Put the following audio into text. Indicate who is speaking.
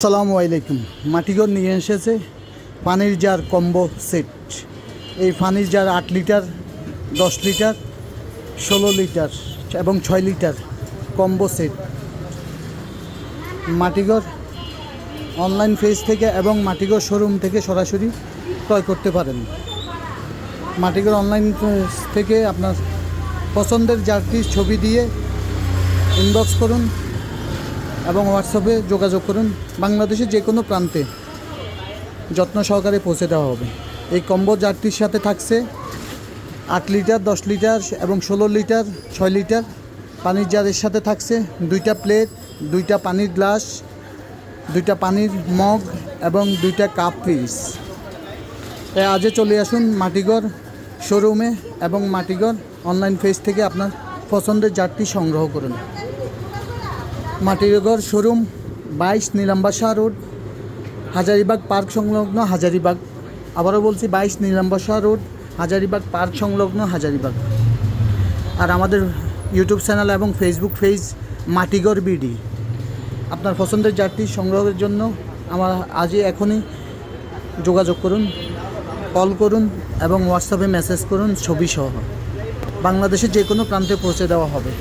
Speaker 1: আসসালামু আলাইকুম। মাটিগড় নিয়ে এসেছে পানির জার কম্বো সেট। এই পানির জার আট লিটার, দশ লিটার, ষোলো লিটার এবং ছয় litre combo set. Matigor online page থেকে এবং মাটিগড় শোরুম থেকে সরাসরি ক্রয় করতে পারেন। মাটিগড় অনলাইন থেকে আপনার পছন্দের জারটির ছবি দিয়ে ইনবক্স করুন। এবং হোয়াটসঅ্যাপে যোগাযোগ করুন। বাংলাদেশের যে কোনো প্রান্তে যত্ন সহকারে পৌঁছে দেওয়া হবে। এই কম্বো জারটির সাথে থাকছে আট লিটার, দশ লিটার এবং ষোলো লিটার, ছয় লিটার পানির জারের সাথে থাকছে দুইটা প্লেট, দুইটা পানির গ্লাস, দুইটা পানির মগ এবং দুইটা কাপ পিস আজে চলে আসুন মাটিগড় শোরুমে এবং মাটিগড় অনলাইন পেজ থেকে আপনার পছন্দের জারটি সংগ্রহ করুন। মাটিরগড় শোরুম, বাইশ নীলাম্বাসা রোড, হাজারিবাগ পার্ক সংলগ্ন হাজারিবাগ। আবারও বলছি, বাইশ নীলাম্বাসা রোড, হাজারিবাগ পার্ক সংলগ্ন হাজারিবাগ। আর আমাদের ইউটিউব চ্যানেল এবং ফেসবুক পেজ মাটিগড় বিডি। আপনার পছন্দের জাতটি সংগ্রহের জন্য আমার আজই এখনই যোগাযোগ করুন, কল করুন এবং হোয়াটসঅ্যাপে মেসেজ করুন ছবি সহ। বাংলাদেশের যে কোনো প্রান্তে পৌঁছে দেওয়া হবে।